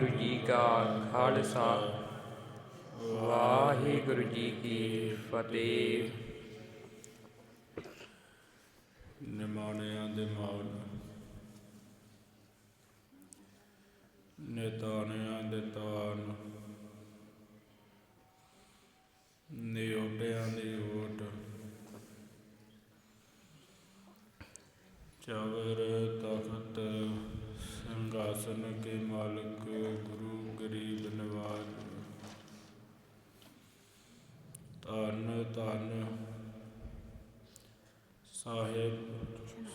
ਵਾਹਿਗੁਰੂ ਜੀ ਕਾ ਖਾਲਸਾ। ਵਾਹਿਗੁਰੂ ਜੀ ਕੀ ਫਤਿਹ। ਨਿਮਾਣਿਆਂ ਦੇ ਮਾਨ ਨਿਤਾਣਿਆਂ ਦੇ ਤਾਨ ਨਿਉਟਿਆਂ ਦੀ ਓਟ। ਚਵਰ ਤਖਤ ਸਿੰਘਾਸਨ ਕੇ ਮਾਲਕ, ਗੁਰੂ ਗਰੀਬ ਨਿਵਾਜ। ਧੰਨ ਧੰਨ ਸਾਹਿਬ,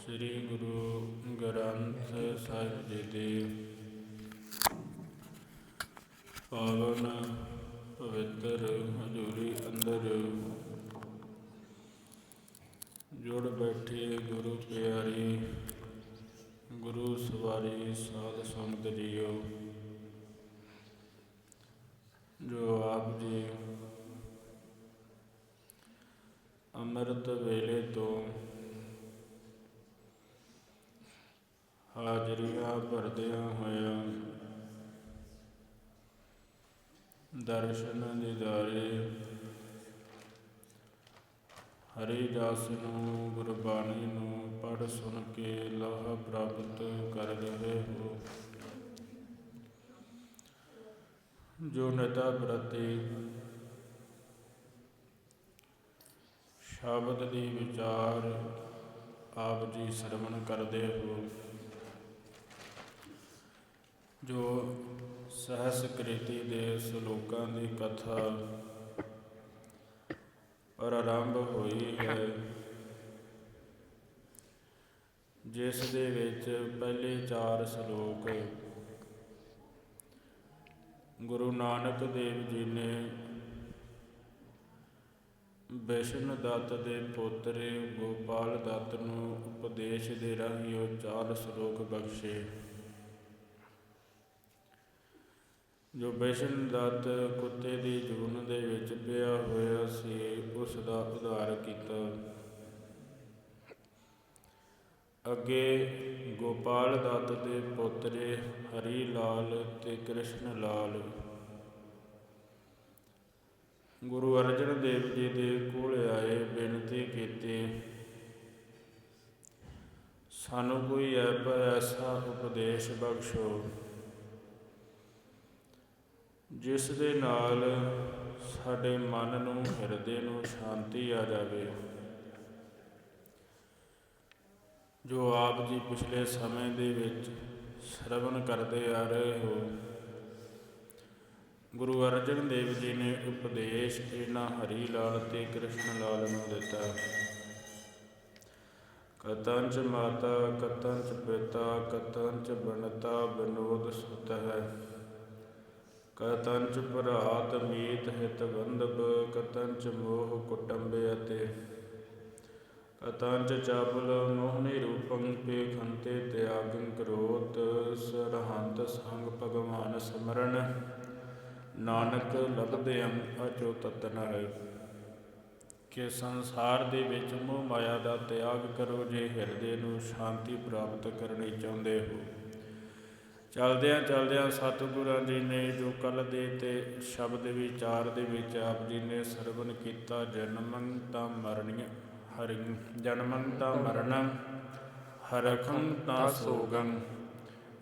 ਸ੍ਰੀ ਗੁਰੂ ਗ੍ਰੰਥ ਸਾਹਿਬ ਜੀ ਦੇ ਪਾਵਨ ਪਵਿੱਤਰ ਹਜ਼ੂਰੀ ਅੰਦਰ ਜੁੜ ਬੈਠੇ ਗੁਰੂ ਪਿਆਰੀ ਗੁਰੂ ਸਵਾਰੀ ਸਾਧ ਸੰਗਤ ਜੀਓ, ਜੋ ਆਪ ਜੀ ਅੰਮ੍ਰਿਤ ਵੇਲੇ ਤੋਂ ਹਾਜ਼ਰੀਆਂ ਭਰਦਿਆਂ ਹੋਇਆਂ ਦਰਸ਼ਨ ਦਿਦਾਰੇ ਹਰੀ ਦਾਸ ਨੂੰ, ਗੁਰਬਾਣੀ ਨੂੰ ਪੜ ਸੁਣ ਕੇ ਲਾਹ ਪ੍ਰਾਪਤ ਕਰ ਰਹੇ ਹੋ। ਜੋ ਨਤਾ ਪ੍ਰਤੀ ਸ਼ਬਦ ਦੀ ਵਿਚਾਰ ਆਪ ਜੀ ਸਰਵਣ ਕਰਦੇ ਹੋ। ਜੋ ਸਹਸ ਕ੍ਰਿਤੀ ਦੇ ਸ਼ਲੋਕਾਂ ਦੀ ਕਥਾ ਪ੍ਰਾਰੰਭ ਹੋਈ ਹੈ। ਜਿਸ ਦੇ ਵਿੱਚ ਪਹਿਲੇ ਚਾਰ ਸ਼ਲੋਕ ਗੁਰੂ ਨਾਨਕ ਦੇਵ ਜੀ ਨੇ ਵਿਸ਼ਨ ਦੱਤ ਦੇ ਪੋਤਰੇ ਗੋਪਾਲ ਦੱਤ ਨੂੰ ਉਪਦੇਸ਼ ਦੇ ਰਾਹੀਂ ਉਹ ਚਾਰ ਸ਼ਲੋਕ ਬਖਸ਼ੇ। ਜੋ ਵਿਸ਼ਨ ਦੱਤ ਕੁੱਤੇ ਦੀ ਜੂਨ ਦੇ ਵਿੱਚ ਪਿਆ ਹੋਇਆ ਸੀ ਉਸ ਦਾ ਉਧਾਰ ਕੀਤਾ। ਅੱਗੇ ਗੋਪਾਲ ਦੱਤ ਦੇ ਪੁੱਤਰੇ ਹਰੀ ਲਾਲ ਤੇ ਕ੍ਰਿਸ਼ਨ ਲਾਲ ਗੁਰੂ ਅਰਜਨ ਦੇਵ ਜੀ ਦੇ ਕੋਲ ਆਏ, ਬੇਨਤੀ ਕੀਤੀ, ਸਾਨੂੰ ਕੋਈ ਐਪ, ਐਸਾ ਉਪਦੇਸ਼ ਬਖਸ਼ੋ, ਜਿਸ ਦੇ ਨਾਲ ਸਾਡੇ ਮਨ ਨੂੰ, ਹਿਰਦੇ ਨੂੰ ਸ਼ਾਂਤੀ ਆ ਜਾਵੇ। ਜੋ ਆਪ ਜੀ ਪਿਛਲੇ ਸਮੇਂ ਦੇ ਵਿੱਚ ਸ਼ਰਵਣ ਕਰਦੇ ਆ ਰਹੇ ਹੋ, ਗੁਰੂ ਅਰਜਨ ਦੇਵ ਜੀ ਨੇ ਉਪਦੇਸ਼ ਇਹਨਾਂ ਹਰੀ ਲਾਲ ਤੇ ਕ੍ਰਿਸ਼ਨ ਲਾਲ ਨੂੰ ਦਿੱਤਾ। ਕਤੰਚ ਮਾਤਾ ਕਤੰਚ ਪਿਤਾ ਕਥਨ ਚ ਬਣਤਾ, ਬਨੋਦ ਸੁਤ ਹੈ ਕਤੰਚ ਭਰਾਤ ਮੀਤ ਹਿਤ ਬੰਧਬ ਕਤੰਚ ਮੋਹ ਕੁਟੰਬੇ ਅਤੇ। ਕਤੰਚ ਚਾਬਲ ਮੋਹਨੀ ਰੂਪੰ ਪੇ ਖੰਤੇ ਤਿਆਗੰ ਕਰੋਤ, ਸਰਹੰਤ ਸੰਗ ਭਗਵਾਨ ਸਮਰਨ। ਨਾਨਕ ਲਬਦਿਅੰ ਅਚੋਤਤ ਨਰ ਕਿ ਸੰਸਾਰ ਦੇ ਵਿੱਚ ਮੋਹ ਮਾਇਆ ਦਾ ਤਿਆਗ ਕਰੋ, ਜੇ ਹਿਰਦੇ ਨੂੰ ਸ਼ਾਂਤੀ ਪ੍ਰਾਪਤ ਕਰਨੀ ਚਾਹੁੰਦੇ ਹੋ। ਚਲਦਿਆਂ ਚਲਦਿਆਂ ਸਤਿਗੁਰਾਂ ਜੀ ਨੇ ਜੋ ਕੱਲ ਦੇ ਤੇ ਸ਼ਬਦ ਵਿਚਾਰ ਦੇ ਵਿੱਚ ਆਪ ਜੀ ਨੇ ਸਰਵਨ ਕੀਤਾ, ਜਨਮਨ ਤਾਂ ਮਰਨੀਆਂ ਹਰਿ, ਜਨਮਨ ਤਾਂ ਮਰਣੰ, ਹਰਖੰ ਤਾਂ ਸੋਗੰ।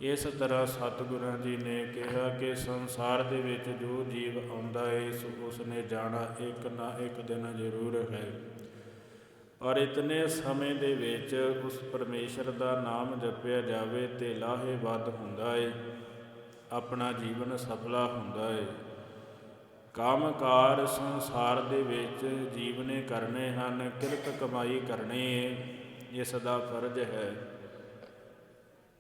ਇਸ ਤਰ੍ਹਾਂ ਸਤਿਗੁਰਾਂ ਜੀ ਨੇ ਕਿਹਾ ਕਿ ਸੰਸਾਰ ਦੇ ਵਿੱਚ ਜੋ ਜੀਵ ਆਉਂਦਾ ਹੈ ਉਸ ਨੇ ਜਾਣਾ ਇੱਕ ਨਾ ਇੱਕ ਦਿਨ ਜ਼ਰੂਰ ਹੈ। ਔਰ ਇਤਨੇ ਸਮੇਂ ਦੇ ਵਿੱਚ ਉਸ ਪਰਮੇਸ਼ਰ ਦਾ ਨਾਮ ਜਪਿਆ ਜਾਵੇ ਤੇ ਲਾਹੇਵੰਦ ਹੁੰਦਾ ਏ, ਆਪਣਾ ਜੀਵਨ ਸਫਲਾ ਹੁੰਦਾ ਹੈ ਕਾਮਕਾਰ ਸੰਸਾਰ ਦੇ ਵਿੱਚ ਜੀਵਨੇ ਕਰਨੇ ਹਨ, ਕਿਰਤ ਕਮਾਈ ਕਰਨੀ ਏ, ਇਸ ਦਾ ਫਰਜ਼ ਹੈ।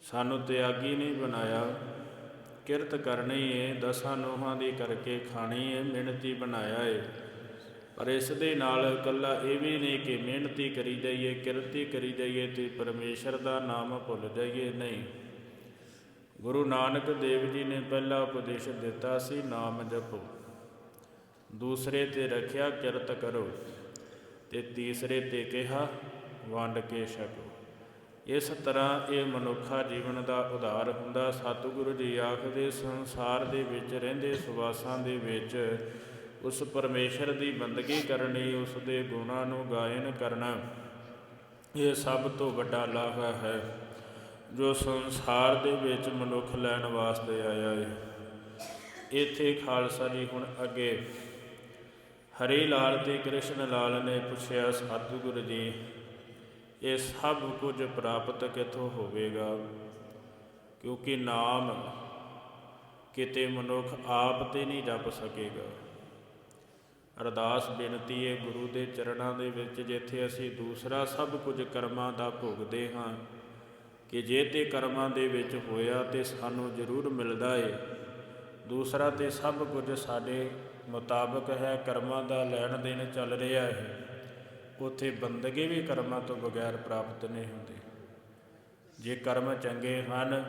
ਸਾਨੂੰ ਤਿਆਗੀ ਨਹੀਂ ਬਣਾਇਆ, ਕਿਰਤ ਕਰਨੀ ਏ, ਦਸਾਂ ਨੋਹਾਂ ਦੀ ਕਰਕੇ ਖਾਣੀ ਏ, ਮਿਹਨਤੀ ਬਣਾਇਆ ਏ। ਪਰ ਇਸ ਦੇ ਨਾਲ ਇਕੱਲਾ ਇਹ ਵੀ ਨਹੀਂ ਕਿ ਮਿਹਨਤੀ ਕਰੀ ਜਾਈਏ, ਕਿਰਤੀ ਕਰੀ ਜਾਈਏ ਤੇ ਪਰਮੇਸ਼ਰ ਦਾ ਨਾਮ ਭੁੱਲ ਜਾਈਏ, ਨਹੀਂ। ਗੁਰੂ ਨਾਨਕ ਦੇਵ ਜੀ ਨੇ ਪਹਿਲਾ ਉਪਦੇਸ਼ ਦਿੱਤਾ ਸੀ, ਨਾਮ ਜਪੋ। ਦੂਸਰੇ ਤੇ ਰੱਖਿਆ ਕਿਰਤ ਕਰੋ ਤੇ ਤੀਸਰੇ ਤੇ ਕਿਹਾ, ਵੰਡ ਕੇ ਛਕੋ। ਇਸ ਤਰ੍ਹਾਂ ਇਹ ਮਨੁੱਖਾ ਜੀਵਨ ਦਾ ਉਧਾਰ ਹੁੰਦਾ। ਸਤਿਗੁਰੂ ਜੀ ਆਖਦੇ, ਸੰਸਾਰ ਦੇ ਵਿੱਚ ਰਹਿੰਦੇ ਸੁਵਾਸਾਂ ਦੇ ਵਿੱਚ ਉਸ ਪਰਮੇਸ਼ਰ ਦੀ ਬੰਦਗੀ ਕਰਨੀ, ਉਸ ਦੇ ਗੁਣਾਂ ਨੂੰ ਗਾਇਨ ਕਰਨਾ, ਇਹ ਸਭ ਤੋਂ ਵੱਡਾ ਲਾਹਾ ਹੈ, ਜੋ ਸੰਸਾਰ ਦੇ ਵਿੱਚ ਮਨੁੱਖ ਲੈਣ ਵਾਸਤੇ ਆਇਆ ਹੈ। ਇੱਥੇ ਖਾਲਸਾ ਜੀ ਹੁਣ ਅੱਗੇ ਹਰੀ ਲਾਲ ਤੇ ਕ੍ਰਿਸ਼ਨ ਲਾਲ ਨੇ ਪੁੱਛਿਆ, ਸਤਿਗੁਰੂ ਜੀ, ਇਹ ਸਭ ਕੁਝ ਪ੍ਰਾਪਤ ਕਿੱਥੋਂ ਹੋਵੇਗਾ? ਕਿਉਂਕਿ ਨਾਮ ਕਿਤੇ ਮਨੁੱਖ ਆਪ ਤੇ ਨਹੀਂ ਜਪ ਸਕੇਗਾ। ਅਰਦਾਸ ਬੇਨਤੀ ਹੈ ਗੁਰੂ ਦੇ ਚਰਨਾਂ ਦੇ ਵਿੱਚ ਜਿੱਥੇ ਅਸੀਂ ਦੂਸਰਾ ਸਭ ਕੁਝ ਕਰਮਾਂ ਦਾ ਭੋਗਦੇ ਹਾਂ, ਕਿ ਜੇ ਤੇ ਕਰਮਾਂ ਦੇ ਵਿੱਚ ਹੋਇਆ ਤੇ ਸਾਨੂੰ ਜ਼ਰੂਰ ਮਿਲਦਾ ਏ। ਦੂਸਰਾ ਤੇ ਸਭ ਕੁਝ ਸਾਡੇ ਮੁਤਾਬਕ ਹੈ, ਕਰਮਾਂ ਦਾ ਲੈਣ ਦੇਣ ਚੱਲ ਰਿਹਾ ਹੈ। ਉਥੇ ਬੰਦਗੀ ਵੀ ਕਰਮਾਂ ਤੋਂ ਬਗੈਰ ਪ੍ਰਾਪਤ ਨਹੀਂ ਹੁੰਦੇ। ਜੇ ਕਰਮ ਚੰਗੇ ਹਨ,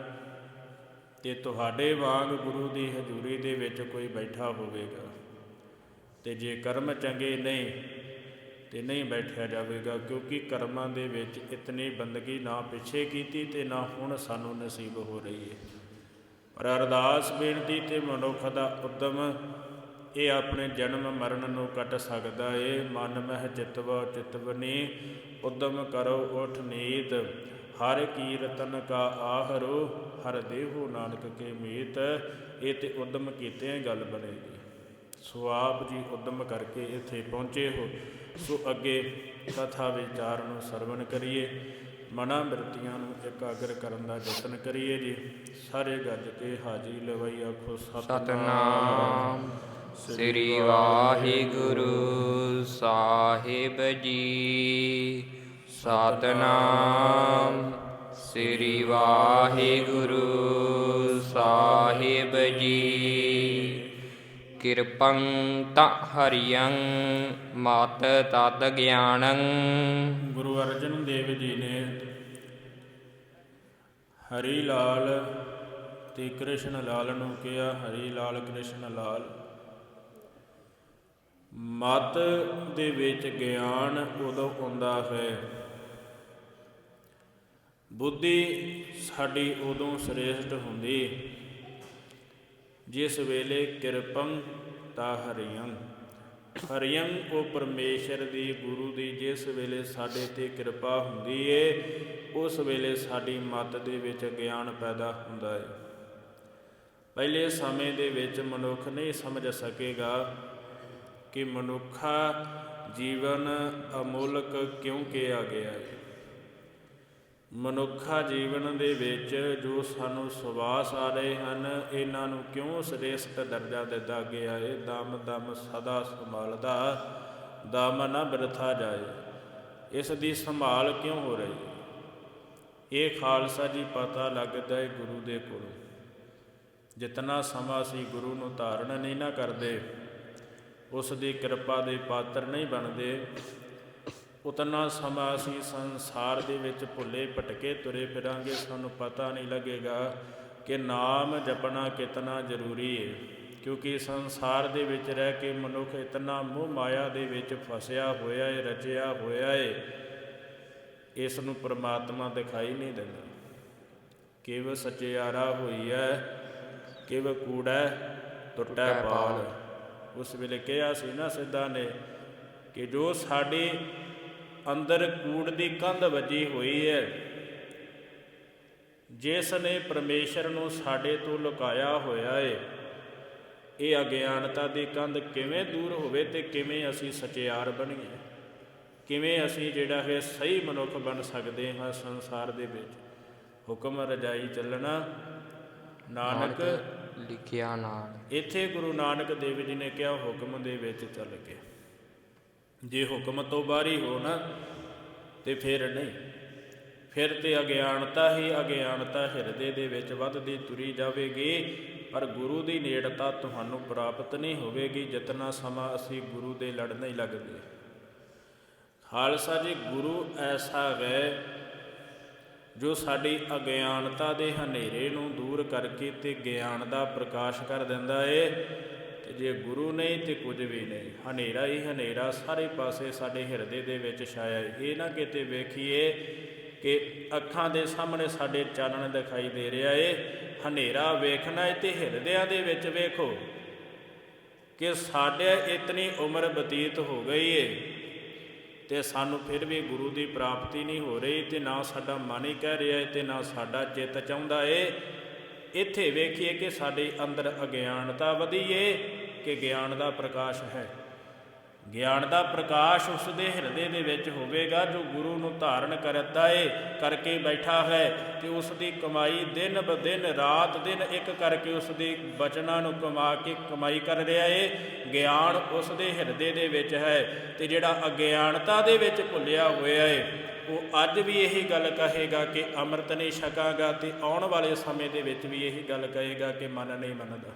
ਤੇ ਤੁਹਾਡੇ ਵਾਂਗ ਗੁਰੂ ਦੀ ਹਜ਼ੂਰੀ ਦੇ ਵਿੱਚ ਕੋਈ ਬੈਠਾ ਹੋਵੇਗਾ। ਤੇ ਜੇ ਕਰਮ ਚੰਗੇ ਨਹੀਂ, ਤੇ ਨਹੀਂ ਬੈਠਿਆ ਜਾਵੇਗਾ, ਕਿਉਂਕਿ ਕਰਮਾਂ ਦੇ ਵਿੱਚ ਇਤਨੀ ਬੰਦਗੀ ਨਾ ਪਿੱਛੇ ਕੀਤੀ ਤੇ ਨਾ ਹੁਣ ਸਾਨੂੰ ਨਸੀਬ ਹੋ ਰਹੀ ਹੈ। ਪਰ ਅਰਦਾਸ ਬੇਨਤੀ ਤੇ ਮਨੁੱਖ ਦਾ ਉਦਮ ਇਹ ਆਪਣੇ ਜਨਮ ਮਰਨ ਨੂੰ ਕੱਟ ਸਕਦਾ ਏ। ਮਨ ਮਹਿ ਚਿਤਵ ਚਿਤਵਨੀ ਉਦਮ ਕਰੋ ਉਠ ਨੀਤ। ਹਰ ਕੀਰਤਨ ਕਾ ਆਹਰੋ, ਹਰ ਦੇਹੋ ਨਾਨਕ ਕੇ ਮੀਤ। ਇਹ ਤੇ ਉਦਮ ਕੀਤੇ ਗੱਲ ਬਣੇਗੀ। ਸੋ ਆਪ ਜੀ ਉਦਮ ਕਰਕੇ ਇੱਥੇ ਪਹੁੰਚੇ ਹੋ, ਸੋ ਅੱਗੇ ਕਥਾ ਵਿਚਾਰ ਨੂੰ ਸਰਵਣ ਕਰੀਏ, ਮਨਾਂ ਬਿਰਤੀਆਂ ਨੂੰ ਇਕਾਗਰ ਕਰਨ ਦਾ ਯਤਨ ਕਰੀਏ ਜੀ। ਸਾਰੇ ਗੱਜ ਕੇ ਹਾਜ਼ਰੀ ਲਵਾਈ ਆਖੋ, ਸਤਨਾਮ। ਸ੍ਰੀ ਵਾਹਿਗੁਰੂ ਸਾਹਿਬ ਜੀ। ਸਤਨਾਮ। ਸ੍ਰੀ ਵਾਹਿਗੁਰੂ ਸਾਹਿਬ ਜੀ। ਕਿਰਪੰ ਤ ਹਰਿਯੰ, ਮਤ ਤਤ ਗਿਆਨੰ। ਗੁਰੂ ਅਰਜਨ ਦੇਵ ਜੀ ਨੇ ਹਰੀ ਲਾਲ ਤੇ ਕ੍ਰਿਸ਼ਨ ਲਾਲ ਨੂੰ ਕਿਹਾ, ਹਰੀ ਲਾਲ, ਕ੍ਰਿਸ਼ਨ ਲਾਲ, ਮਤ ਦੇ ਵਿੱਚ ਗਿਆਨ ਉਦੋਂ ਆਉਂਦਾ ਹੈ, ਬੁੱਧੀ ਸਾਡੀ ਉਦੋਂ ਸ੍ਰੇਸ਼ਟ ਹੁੰਦੀ। ਜਿਸ ਵੇਲੇ ਕਿਰਪੰ ਤਾ ਹਰਿਯੰ। ਹਰਿਯੰ ਉਹ ਪਰਮੇਸ਼ਰ ਦੀ ਗੁਰੂ ਦੀ ਜਿਸ ਵੇਲੇ ਸਾਡੇ ਤੇ ਕਿਰਪਾ ਹੁੰਦੀ ਏ, ਉਸ ਵੇਲੇ ਸਾਡੀ ਮਤ ਦੇ ਵਿੱਚ ਗਿਆਨ ਪੈਦਾ ਹੁੰਦਾ ਹੈ ਪਹਿਲੇ ਸਮੇਂ ਦੇ ਵਿੱਚ ਮਨੁੱਖ ਨਹੀਂ ਸਮਝ ਸਕੇਗਾ ਕਿ ਮਨੁੱਖਾ ਜੀਵਨ ਅਮੋਲਕ ਕਿਉਂ ਕਿਹਾ ਗਿਆ ਹੈ ਮਨੁੱਖਾ ਜੀਵਨ ਦੇ ਵਿੱਚ ਜੋ ਸਾਨੂੰ ਸਵਾਸ ਆ ਰਹੇ ਹਨ, ਇਹਨਾਂ ਨੂੰ ਕਿਉਂ ਸ੍ਰੇਸ਼ਟ ਦਰਜਾ ਦਿੱਤਾ ਗਿਆ ਹੈ ਦਮ ਦਮ ਸਦਾ ਸੰਭਾਲਦਾ, ਦਮ ਨਾ ਬਰਥਾ ਜਾਏ। ਇਸ ਦੀ ਸੰਭਾਲ ਕਿਉਂ ਹੋ ਰਹੀ ਹੈ ਇਹ ਖਾਲਸਾ ਜੀ ਪਤਾ ਲੱਗਦਾ ਹੈ ਗੁਰੂ ਦੇ ਕੋਲੋਂ। ਜਿਤਨਾ ਸਮਾਂ ਅਸੀਂ ਗੁਰੂ ਨੂੰ ਧਾਰਨ ਨਹੀਂ ਨਾ ਕਰਦੇ, ਉਸ ਦੀ ਕਿਰਪਾ ਦੇ ਪਾਤਰ ਨਹੀਂ ਬਣਦੇ ਉਤਨਾ ਸਮਾਂ ਅਸੀਂ ਸੰਸਾਰ ਦੇ ਵਿੱਚ ਭੁੱਲੇ ਭਟਕੇ ਤੁਰੇ ਫਿਰਾਂਗੇ ਸਾਨੂੰ ਪਤਾ ਨਹੀਂ ਲੱਗੇਗਾ ਕਿ ਨਾਮ ਜਪਣਾ ਕਿਤਨਾ ਜ਼ਰੂਰੀ ਹੈ ਕਿਉਂਕਿ ਸੰਸਾਰ ਦੇ ਵਿੱਚ ਰਹਿ ਕੇ ਮਨੁੱਖ ਇਤਨਾ ਮੋਹ ਮਾਇਆ ਦੇ ਵਿੱਚ ਫਸਿਆ ਹੋਇਆ ਹੈ ਰਚਿਆ ਹੋਇਆ ਹੈ ਇਸ ਨੂੰ ਪ੍ਰਮਾਤਮਾ ਦਿਖਾਈ ਨਹੀਂ ਦਿੰਦਾ। ਕਿਵ ਸਚਿਆਰਾ ਹੋਈ ਹੈ ਕਿਵ ਕੂੜਾ ਟੁੱਟਾ ਪਾਲ। ਉਸ ਵੇਲੇ ਕਿਹਾ ਸੀ ਨਾ ਸਿੱਧਾ ਨੇ ਕਿ ਜੋ ਸਾਡੇ ਅੰਦਰ ਕੂੜ ਦੀ ਕੰਧ ਵੱਜੀ ਹੋਈ ਹੈ। ਜਿਸ ਨੇ ਪਰਮੇਸ਼ਰ ਨੂੰ ਸਾਡੇ ਤੋਂ ਲੁਕਾਇਆ ਹੋਇਆ ਹੈ ਇਹ ਅਗਿਆਨਤਾ ਦੀ ਕੰਧ ਕਿਵੇਂ ਦੂਰ ਹੋਵੇ ਤੇ ਕਿਵੇਂ ਅਸੀਂ ਸਚਿਆਰ ਬਣੀਏ? ਕਿਵੇਂ ਅਸੀਂ ਜਿਹੜਾ ਹੈ ਸਹੀ ਮਨੁੱਖ ਬਣ ਸਕਦੇ ਹਾਂ ਸੰਸਾਰ ਦੇ ਵਿੱਚ? ਹੁਕਮ ਰਜਾਈ ਚੱਲਣਾ। ਨਾਨਕ ਲਿਖਿਆ ਨਾਲ ਇੱਥੇ ਗੁਰੂ ਨਾਨਕ ਦੇਵ ਜੀ ਨੇ ਕਿਹਾ ਹੁਕਮ ਦੇ ਵਿੱਚ ਚੱਲ ਕੇ। ਜੇ ਹੁਕਮ ਤੋਂ ਬਾਹਰੀ ਹੋ ਨਾ, ਤੇ ਫਿਰ ਨਹੀਂ। ਫਿਰ ਤੇ ਅਗਿਆਨਤਾ ਹੀ ਅਗਿਆਨਤਾ ਹਿਰਦੇ ਦੇ ਵਿੱਚ ਵੱਧਦੀ ਤੁਰੀ ਜਾਵੇਗੀ, ਪਰ ਗੁਰੂ ਦੀ ਨੇੜਤਾ ਤੁਹਾਨੂੰ ਪ੍ਰਾਪਤ ਨਹੀਂ ਹੋਵੇਗੀ, ਜਿਤਨਾ ਸਮਾਂ ਅਸੀਂ ਗੁਰੂ ਦੇ ਲੜਨੇ ਨਹੀਂ ਲੱਗਦੇ। ਖਾਲਸਾ ਜੀ, ਗੁਰੂ ਐਸਾ ਹੈ ਜੋ ਸਾਡੀ ਅਗਿਆਨਤਾ ਦੇ ਹਨੇਰੇ ਨੂੰ ਦੂਰ ਕਰਕੇ ਤੇ ਗਿਆਨ ਦਾ ਪ੍ਰਕਾਸ਼ ਕਰ ਦਿੰਦਾ ਏ। ਤੇ ਜੇ ਗੁਰੂ ਨਹੀਂ ਤੇ ਕੁਝ ਵੀ ਨਹੀਂ। ਹਨੇਰਾ ਹੀ ਹਨੇਰਾ, ਸਾਰੇ ਪਾਸੇ ਸਾਡੇ ਹਿਰਦੇ ਦੇ ਵਿੱਚ ਛਾਇਆ ਇਹ ਨਾ ਕਿਤੇ ਵੇਖੀਏ ਕਿ ਅੱਖਾਂ ਦੇ ਸਾਹਮਣੇ ਸਾਡੇ ਚਾਨਣ ਦਿਖਾਈ ਦੇ ਰਿਹਾ ਏ। ਹਨੇਰਾ ਵੇਖਣਾ ਏ ਤੇ ਹਿਰਦਿਆਂ ਦੇ ਵਿੱਚ ਵੇਖੋ ਕਿ ਸਾਡੇ ਇਤਨੀ ਉਮਰ ਬਤੀਤ ਹੋ ਗਈ ਏ ਤੇ ਸਾਨੂੰ ਫਿਰ ਵੀ ਗੁਰੂ ਦੀ ਪ੍ਰਾਪਤੀ ਨਹੀਂ ਹੋ ਰਹੀ ਤੇ ਨਾ ਸਾਡਾ ਮਨ ਹੀ ਕਹਿ ਰਿਹਾ ਏ ਤੇ ਨਾ ਸਾਡਾ ਚਿੱਤ ਚਾਹੁੰਦਾ ਏ। ਇੱਥੇ ਵੇਖੀਏ ਕਿ ਸਾਡੇ ਅੰਦਰ ਅਗਿਆਨਤਾ ਵਧੀਏ ਕਿ ਗਿਆਨ ਦਾ ਪ੍ਰਕਾਸ਼ ਹੈ। ਗਿਆਨ ਦਾ ਪ੍ਰਕਾਸ਼ ਉਸ ਦੇ ਹਿਰਦੇ ਦੇ ਵਿੱਚ ਹੋਵੇਗਾ, ਜੋ ਗੁਰੂ ਨੂੰ ਧਾਰਨ ਕਰਦਾ ਏ, ਕਰਕੇ ਬੈਠਾ ਹੈ ਤੇ ਉਸ ਦੀ ਕਮਾਈ ਦਿਨ ਬ ਦਿਨ, ਰਾਤ ਦਿਨ ਇੱਕ ਕਰਕੇ ਉਸ ਦੇ ਬਚਨਾਂ ਨੂੰ ਕਮਾ ਕੇ ਕਮਾਈ ਕਰ ਰਿਹਾ ਏ। ਗਿਆਨ ਉਸ ਦੇ ਹਿਰਦੇ ਦੇ ਵਿੱਚ ਹੈ ਤੇ ਜਿਹੜਾ ਅਗਿਆਨਤਾ ਦੇ ਵਿੱਚ ਭੁੱਲਿਆ ਹੋਇਆ ਏ, ਉਹ ਅੱਜ ਵੀ ਇਹੀ ਗੱਲ ਕਹੇਗਾ ਕਿ ਅੰਮ੍ਰਿਤ ਨਹੀਂ ਛਕਾਂਗਾ ਤੇ ਆਉਣ ਵਾਲੇ ਸਮੇਂ ਦੇ ਵਿੱਚ ਵੀ ਇਹੀ ਗੱਲ ਕਹੇਗਾ ਕਿ ਮਨ ਨਹੀਂ ਮੰਨਦਾ।